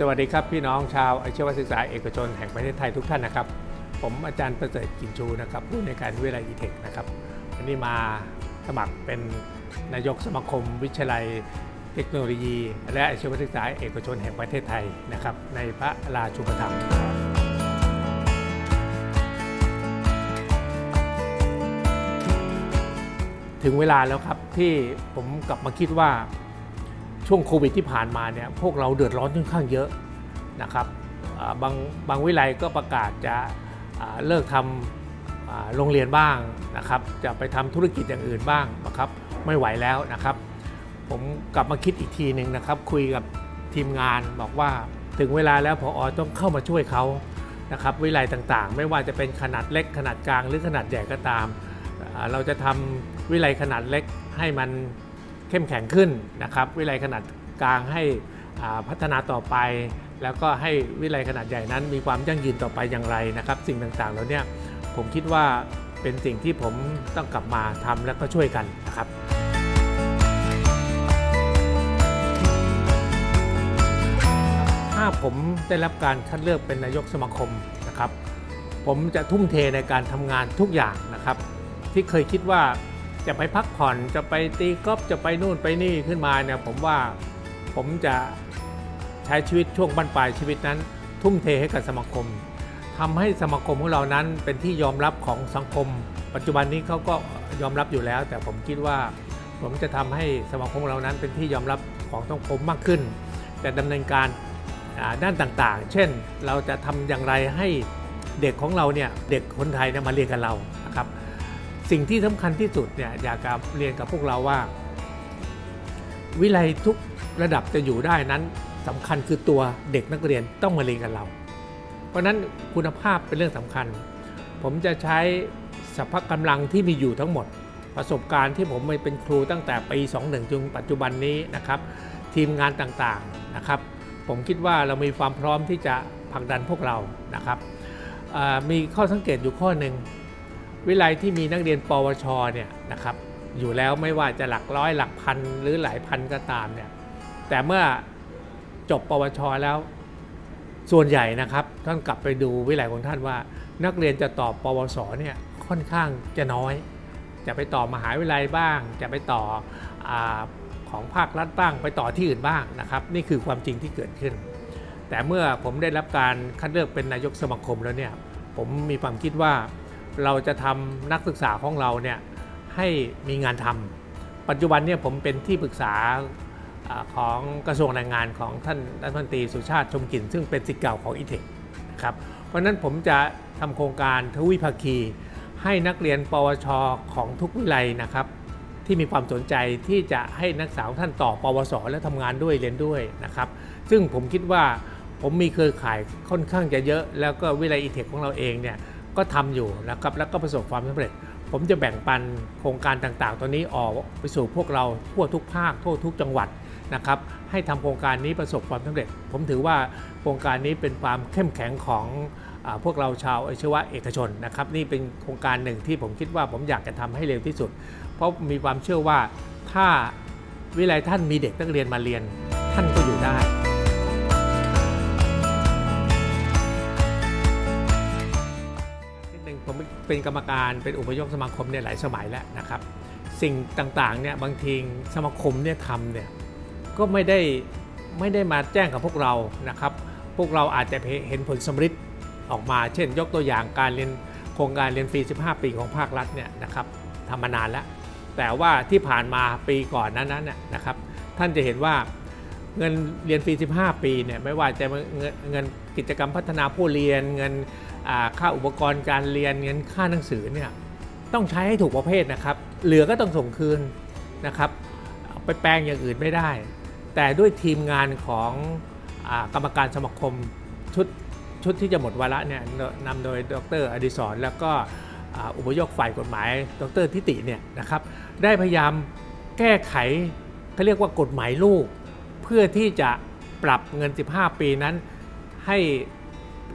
สวัสดีครับพี่น้องชาวอาชีวศึกษาเอกชนแห่งประเทศไทยทุกท่านนะครับ ผมอาจารย์ประเสริฐกินชูนะครับผู้ในการวิทยาลัยอีเทคนะครับวันนี้มาสมัครเป็นนายกสมาคม วิทยาลัยเทคโนโลยี และอาชีวศึกษาเอกชนแห่งประเทศไทยนะครับในพระราชูปถัมภ์ถึงเวลาแล้วครับที่ผมกลับมาคิดว่า ช่วงโควิดที่ผ่านมาเนี่ยพวกเราเดือดร้อนค่อนข้างเยอะนะครับบางบางวิไลก็ประกาศจะเลิกทำโรงเรียนบ้างนะครับจะไปทำธุรกิจอย่างอื่นบ้างนะครับไม่ไหวแล้วนะครับ ผมกลับมาคิดอีกทีหนึ่งนะครับ คุยกับทีมงานบอกว่าถึงเวลาแล้วพออต้องเข้ามาช่วยเขานะครับวิไลต่างๆ ไม่ว่าจะเป็นขนาดเล็กขนาดกลางหรือขนาดใหญ่ก็ตาม เราจะทำวิไลขนาดเล็กให้มัน เข้มแข็งขึ้นนะครับ วิไลขนาดกลางให้พัฒนาต่อไป แล้วก็ให้วิไลขนาดใหญ่นั้น มีความยั่งยืนต่อไปอย่างไรนะครับ สิ่งต่างๆแล้วเนี่ยผมคิดว่าเป็นสิ่งที่ผมต้องกลับมาทำแล้วก็ช่วยกันนะครับถ้าผมได้รับการคัดเลือกเป็นนายกสมาคมนะครับ ผมจะทุ่มเทในการทำงานทุกอย่างนะครับ ที่เคยคิดว่า จะไปพักผ่อนจะไปตีกอล์ฟจะไปนู่นไปนี่ขึ้นมาเนี่ยผมว่าผมจะใช้ชีวิตช่วงบั้นปลายชีวิตนั้น ทุ่มเทให้กับสมาคมทำให้สมาคมของเรานั้นเป็นที่ยอมรับของสังคม ปัจจุบันนี้เขาก็ยอมรับอยู่แล้ว แต่ผมคิดว่า ผมจะทำให้สมาคมเรานั้นเป็นที่ยอมรับของสังคมมากขึ้น แต่ดำเนินการด้านต่างๆ เช่นเราจะทำอย่างไรให้เด็กของเราเนี่ยเด็กคนไทยเนี่ยมาเรียนกับเรา สิ่งที่สำคัญที่สุดเนี่ยอยากจะเรียนกับพวกเราว่า วิไลทุกระดับจะอยู่ได้นั้นสำคัญคือตัวเด็กนักเรียนต้องมาเรียนกับเรา เพราะนั้นคุณภาพเป็นเรื่องสำคัญ ผมจะใช้สภาพกำลังที่มีอยู่ทั้งหมด ประสบการณ์ที่ผมเป็นครูตั้งแต่ปี21จนปัจจุบันนี้นะครับ ทีมงานต่างๆนะครับ ผมคิดว่าเรามีความพร้อมที่จะผลักดันพวกเรานะครับมีข้อสังเกตอยู่ข้อหนึ่ง วิไลที่มีนักเรียนปวชเนี่ยนะครับอยู่แล้วไม่ว่าจะหลักร้อยหลักพันหรือหลายพันก็ตามเนี่ยแต่เมื่อจบปวชแล้วส่วนใหญ่นะครับท่านกลับไปดูวิไลของท่านว่า นักเรียนจะต่อปวสเนี่ยค่อนข้างจะน้อย จะไปต่อมหาวิทยาลัยบ้าง จะไปต่ออของภาครัฐบ้าง ไปต่อที่อื่นบ้างนะครับ นี่คือความจริงที่เกิดขึ้น แต่เมื่อผมได้รับการคัดเลือกเป็นนายกสมาคมแล้วเนี่ยผมมีความคิดว่า เราจะทำนักศึกษาของเราเนี่ยให้มีงานทำปัจจุบันเนี่ยผมเป็นที่ปรึกษาอของกระทรวงแรงงานของท่านรัฐมนตรีสุชาติชมกลิ่น ซึ่งเป็นสิทธิ์เก่าของอีเทคนะครับเพราะนั้นผมจะทำโครงการทวิภาคี ให้นักเรียนปวชของทุกวิไลนะครับที่มีความสนใจที่จะให้นักศึกษาของท่านต่อปวส และทำงานด้วยเรียนด้วยนะครับซึ่งผมคิดว่าผมมีเครือข่ายค่อนข้างจะเยอะ แล้วก็วิไลอีเทคของเราเองเนี่ย ก็ทำอยู่นะครับแล้วก็ประสบความสำเร็จ ผมจะแบ่งปันโครงการต่างๆ ตัวนี้ออกไปสู่พวกเราทั่วทุกภาคทั่วทุกจังหวัดนะครับให้ทำโครงการนี้ประสบความสำเร็จ ผมถือว่าโครงการนี้เป็นความเข้มแข็งของอพวกเราชาวอาชีวะเอกชนนะครับนี่เป็นโครงการหนึ่งที่ผมคิดว่าผมอยากจะทำให้เร็วที่สุด เพราะมีความเชื่อว่าถ้าวิไลท่านมีเด็กนักเรียนมาเรียน ท่านก็อยู่ได้ เป็นกรรมการเป็นอุปยกสมาคมเนี่ยหลายสมัยแล้วนะครับ สิ่งต่างๆเนี่ยบางทีสมาคมเนี่ยทำเนี่ยก็ไม่ได้ไม่ได้มาแจ้งกับพวกเรานะครับ พวกเราอาจจะเห็นผลสำฤทธิ์ออกมา เช่น ยกตัวอย่างการเรียนโครงการเรียนฟรี 15 ปีของภาครัฐเนี่ยนะครับทำมานานแล้ว แต่ว่าที่ผ่านมาปีก่อนนั้นน่ะนะครับ ท่านจะเห็นว่าเงินเรียนฟรี 15 ปีเนี่ยไม่ว่าจะเงินเงินกิจกรรมพัฒนาผู้เรียนเงิน ค่าอุปกรณ์การเรียนเงินค่าหนังสือเนี่ยต้องใช้ให้ถูกประเภทนะครับ เหลือก็ต้องส่งคืนนะครับเอาไปแปลงอย่างอื่นไม่ได้ แต่ด้วยทีมงานของอกรรมการสมาคมชุดชุดที่จะหมดวาระเนี่ยนำโดยดรอดิศรแล้วก็อุปยคฝ่ายกฎหมาย ดรทิติเนี่ยนะครับ ได้พยายามแก้ไขเขาเรียกว่ากฎหมายลูก เพื่อที่จะปรับเงิน 15 ปีนั้นให้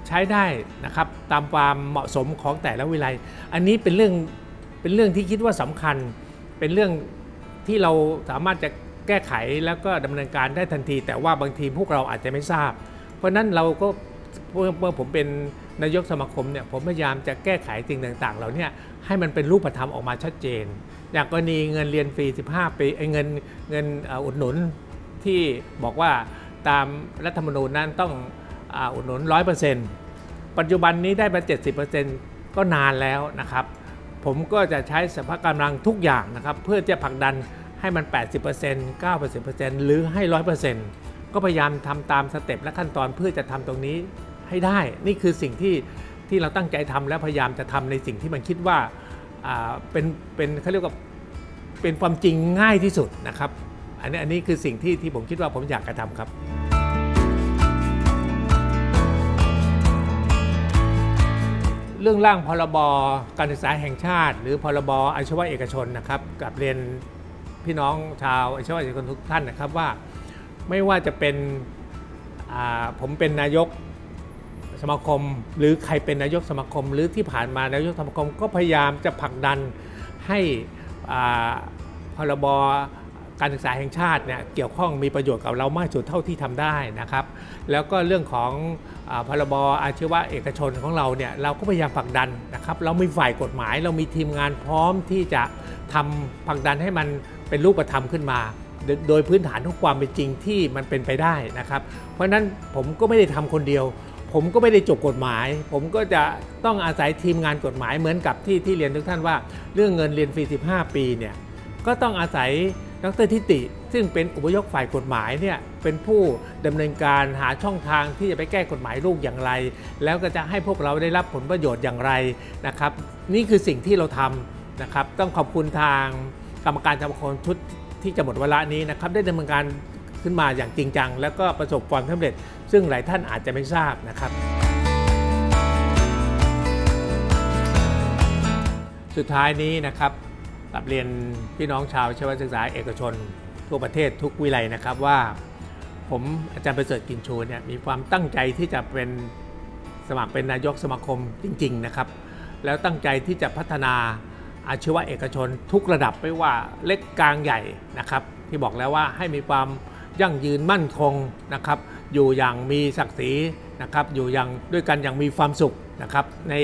ใช้ได้นะครับตามความเหมาะสมของแต่ละวิไลอันนี้เป็นเรื่องเป็นเรื่องที่คิดว่าสำคัญ เป็นเรื่องที่เราสามารถจะแก้ไขแล้วก็ดำเนินการได้ทันที แต่ว่าบางทีพวกเราอาจจะไม่ทราบ เพราะฉะนั้นเราก็เมื่อเมื่อผมเป็นนายกสมาคมเนี่ยผมพยายามจะแก้ไขสิ่งต่างๆเหล่านี้ให้มันเป็นรูปธรรมออกมาชัดเจน อย่างกรณีเงินเรียนฟรี 15 ปีเงินเงินอุดหนุนที่บอกว่าตามรัฐธรรมนูญนั้นต้อง อุดหนุน 100%ปัจจุบันนี้ได้มา 70%ก็นานแล้วนะครับ ผมก็จะใช้สภาพกำลังทุกอย่างนะครับ เพื่อจะผลักดันให้มัน 80% 90%หรือให้ 100%ก็พยายามทำตามสเต็ปและขั้นตอนเพื่อจะทำตรงนี้ให้ได้ นี่คือสิ่งที่ที่เราตั้งใจทำและพยายามจะทำในสิ่งที่มันคิดว่าเป็นเป็นเขาเรียกว่าเป็นความจริงง่ายที่สุดนะครับ อันนี้อันนี้คือสิ่งที่ที่ผมคิดว่าผมอยากกระทำครับ เรื่องร่างพรบการศึกษาแห่งชาติ หรือพรบอาชีวะเอกชนนะครับกับเรียนพี่น้องชาวอาชีวะเอกชนทุกท่านนะครับว่า ไม่ว่าจะเป็นผมเป็นนายกสมาคม หรือใครเป็นนายกสมาคม หรือที่ผ่านมานายกสมาคมก็พยายามจะผลักดันให้พรบ การศึกษาแห่งชาติเนี่ยเกี่ยวข้องมีประโยชน์กับเรามากสุดเท่าที่ทำได้นะครับ แล้วก็เรื่องของอพรบอาชีวะเอกชนของเราเนี่ยเราก็พยายามผลักดันนะครับ เรามีฝ่ายกฎหมาย เรามีทีมงานพร้อมที่จะทำผลักดันให้มันเป็นรูปธรรมขึ้นมา โดยพื้นฐานของความเป็นจริงที่มันเป็นไปได้นะครับ เพราะฉะนั้นผมก็ไม่ได้ทำคนเดียวผมก็ไม่ได้จบกฎหมาย ผมก็จะต้องอาศัยทีมงานกฎหมายเหมือนกับที่ที่เรียนทุกท่านว่า เรื่องเงินเรียนฟรี 15 ปีเนี่ย ก็ต้องอาศัย ดรทิติ ซึ่งเป็นอุปยกฝ่ายกฎหมายเนี่ยเป็นผู้ดำเนินการหาช่องทางที่จะไปแก้กฎหมายลูกอย่างไร แล้วก็จะให้พวกเราได้รับผลประโยชน์อย่างไรนะครับ นี่คือสิ่งที่เราทำนะครับ ต้องขอบคุณทางกรรมการสมาคมชุดที่จะหมดเวลานี้นะครับ ได้ดำเนินการขึ้นมาอย่างจริงจัง แล้วก็ประสบความสำเร็จ ซึ่งหลายท่านอาจจะไม่ทราบนะครับ สุดท้ายนี้นะครับ กลับเรียนพี่น้องชาวชาวศึกษาเอกชน ทั่วประเทศทุกวิไลนะครับว่า ผมอาจารย์ประเสริฐกินชูเนี่ยมีความตั้งใจที่จะเป็นสมัครเป็นนายกสมาคมจริง ๆ นะครับ แล้วตั้งใจที่จะพัฒนาอาชีวะเอกชน ทุกระดับไม่ว่าเล็กกลางใหญ่นะครับ ที่บอกแล้วว่าให้มีความยั่งยืนมั่นคงนะครับ อยู่อย่างมีศักดิ์ศรีนะครับ อยู่อย่างด้วยกันอย่างมีความสุขนะครับ ใน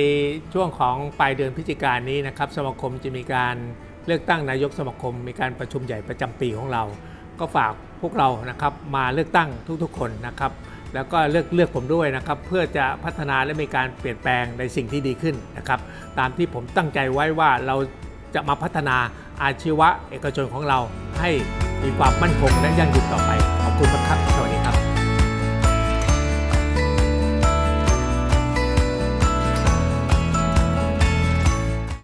ช่วงของปลายเดือนพฤศจิกายนนี้นะครับ สมาคมจะมีการ เลือกตั้งนายกสมาคม มีการประชุมใหญ่ประจำปีของเรา ก็ฝากพวกเรานะครับมาเลือกตั้งทุกๆคนนะครับแล้วก็เลือกเลือกผมด้วยนะครับ เพื่อจะพัฒนาและมีการเปลี่ยนแปลงในสิ่งที่ดีขึ้นนะครับ ตามที่ผมตั้งใจไว้ว่าเราจะมาพัฒนาอาชีวะเอกชนของเราให้มีความมั่นคงและยั่งยืนต่อไป ขอบคุณมากครับ